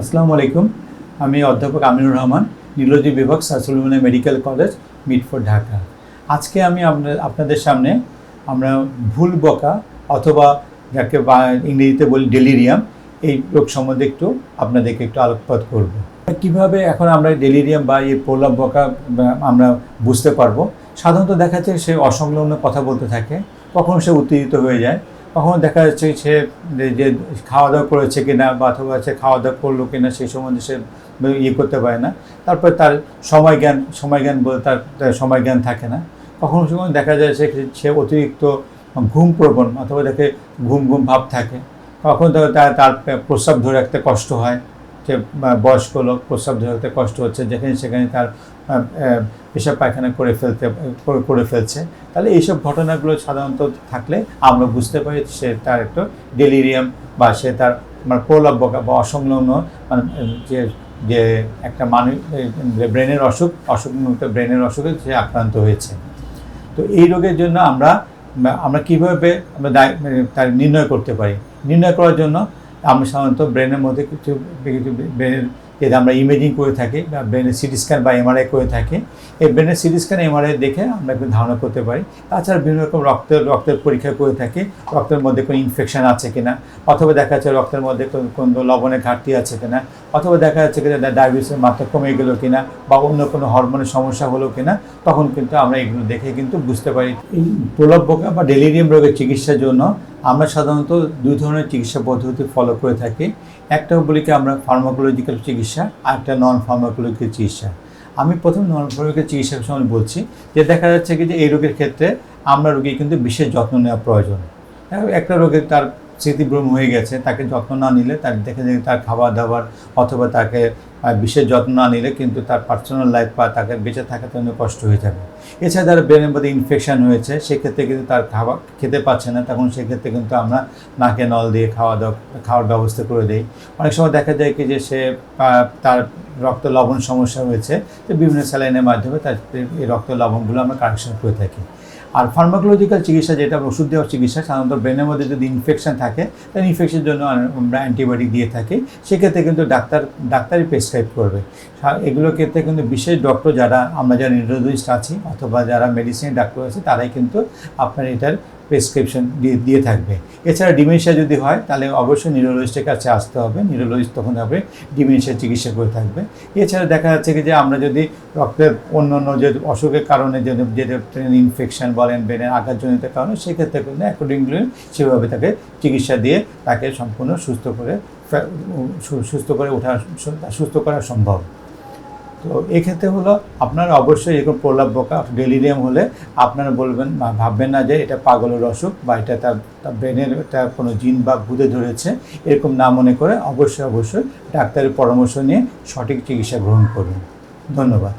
আসসালামু আলাইকুম। আমি অধ্যাপক আমিনুর রহমান, নিউরোলজি বিভাগ সাসুলমনা মেডিকেল কলেজ মিটফোর্ড ঢাকা। আজকে আমি আপনাদের সামনে আমরা ভুল বকা অথবা যাকে ইংরেজিতে বলি ডেলিরিয়াম, এই রোগ সম্বন্ধে একটু আপনাদেরকে একটু আলোকপাত করব। কীভাবে এখন আমরা ডেলিরিয়াম বা এই প্রলাপ বকা আমরা বুঝতে পারব? সাধারণত দেখা যাচ্ছে সে অসংলগ্ন কথা বলতে থাকে, কখনো সে উত্তেজিত হয়ে যায় কখনো দেখা যাচ্ছে সে যে- খাওয়া দাওয়া করেছে কিনা বা অথবা সে খাওয়া দাওয়া করল কিনা সেই সম্বন্ধে সে ইয়ে করতে পারে না। তারপরে তার সময় জ্ঞান সময় জ্ঞান বলে, তার সময় জ্ঞান থাকে না। কখনো কখনো দেখা যায় সে সে অতিরিক্ত ঘুম প্রবণ, অথবা দেখে ঘুম ঘুম ভাব থাকে কখনো তার প্রস্রাব ধরে রাখতে কষ্ট হয়। যে বয়স্ক লোক প্রস্রাব ধরে রাখতে কষ্ট হচ্ছে, যেখানে সেখানে তার পেশাব পায়খানা করে ফেলতে, করে- ফেলছে। তাহলে এইসব ঘটনাগুলো সাধারণত থাকলে আমরা বুঝতে পারি সে তার একটু ডেলিরিয়াম বা সে তার মানে প্রলব্য বা অসংলগ্ন মানে যে যে একটা মানুষ ব্রেনের অসুখ অসুখ ব্রেনের অসুখে সে আক্রান্ত হয়েছে। তো এই রোগের জন্য আমরা আমরা কীভাবে আমরা তার নির্ণয় করতে পারি? নির্ণয় করার জন্য আমরা সাধারণত ব্রেনের মধ্যে কিছু কিছু ব্রেনের যেটা আমরা ইমেজিং করে থাকি বা ব্রেনের সিটি স্ক্যান বা এমআরআই করে থাকি, এই ব্রেনের সিটি স্ক্যান এমআরআই দেখে আমরা একটু ধারণা করতে পারি। তাছাড়া বিভিন্ন রকম রক্তের রক্তের পরীক্ষা করে থাকি, রক্তের মধ্যে কোনো ইনফেকশন আছে কিনা, অথবা দেখা যাচ্ছে রক্তের মধ্যে কোনো লবণের ঘাটতি আছে কিনা, অথবা দেখা যাচ্ছে কিনা ডায়াবেটিসের মাত্রা কমে গেলো কিনা, বা অন্য কোনো হরমোনের সমস্যা হলো কিনা, তখন কিন্তু আমরা এগুলো দেখে কিন্তু বুঝতে পারি। এই প্রলব বা ডেলিরিয়াম রোগের চিকিৎসার জন্য আমরা সাধারণত দুই ধরনের চিকিৎসা পদ্ধতি ফলো করে থাকি। একটা বলিকে আমরা ফার্মাকোলজিক্যাল চিকিৎসা, আর একটা নন ফার্মাকোলজিক্যাল চিকিৎসা। আমি প্রথম নন ফার্মাকোলজিক্যাল চিকিৎসার সময় বলছি যে দেখা যাচ্ছে কি যে এই রোগের ক্ষেত্রে আমরা রোগী কিন্তু বিশেষ যত্ন নেওয়া প্রয়োজন। একটা রোগের তার স্মৃতিভ্রম হয়ে গেছে, তাকে যত্ন না নিলে তার দেখে দেখে তার খাবার দাবার অথবা তাকে বিশেষ যত্ন না নিলে কিন্তু তার পার্সোনাল লাইফ বা তাকে বেঁচে থাকার জন্য কষ্ট হয়ে যাবে। এছাড়া তার ব্রেনের মধ্যে ইনফেকশন হয়েছে সেক্ষেত্রে কিন্তু তার খাবার খেতে পাচ্ছে না। তখন সেক্ষেত্রে কিন্তু আমরা নাকে নল দিয়ে খাওয়া দাওয়া খাওয়ার ব্যবস্থা করে দিই। অনেক সময় দেখা যায় কি যে সে তার রক্ত লবণ সমস্যা হয়েছে তো বিভিন্ন স্যালাইনের মাধ্যমে তার এই রক্ত লবণগুলো আমরা কারেকশন করে থাকি। আর ফার্মাকোলজিক্যাল চিকিৎসা যেটা, ওষুধ দেওয়ার চিকিৎসা, সাধারণত ব্রেনের মধ্যে যদি ইনফেকশন থাকে তাহলে ইনফেকশনের জন্য আমরা অ্যান্টিবায়োটিক দিয়ে থাকি। সেক্ষেত্রে কিন্তু ডাক্তার, ডাক্তারই প্রেসক্রাইব করবে। এগুলোর ক্ষেত্রে কিন্তু বিশেষ ডক্টর যারা, আমরা যারা নিউরোলজিস্ট আছি অথবা যারা মেডিসিনের ডাক্তার আছে, তারাই কিন্তু আপনার এটার প্রেসক্রিপশন দিয়ে দিয়ে থাকবে। এছাড়া ডিমেনশিয়া যদি হয়, তাহলে অবশ্যই নিউরোলজিস্টের কাছে আসতে হবে। নিউরোলজিস্ট তখন আপনি ডিমেনশিয়ার চিকিৎসা করে থাকবে। এছাড়া দেখা যাচ্ছে কি যে আমরা যদি রক্তের অন্য অন্য যে অসুখের কারণে যে যেটা ইনফেকশন বলেন ব্রেনের আঘাতজনিত কারণে, সেক্ষেত্রে কিন্তু অ্যাকর্ডিংলি সেভাবে তাকে চিকিৎসা দিয়ে তাকে সম্পূর্ণ সুস্থ করে সুস্থ করে ওঠা, সুস্থ করা সম্ভব। তো এক্ষেত্রে হলো আপনারা অবশ্যই এরকম প্রলাপ বোকা ডেলিরিয়াম হলে আপনারা বলবেন ভাববেন না যে এটা পাগলের অসুখ বা এটা তার তার ব্রেনের তার কোনো জিন বা ভূতে ধরেছে। এরকম না মনে করে অবশ্যই অবশ্যই ডাক্তারের পরামর্শ নিয়ে সঠিক চিকিৎসা গ্রহণ করুন। ধন্যবাদ।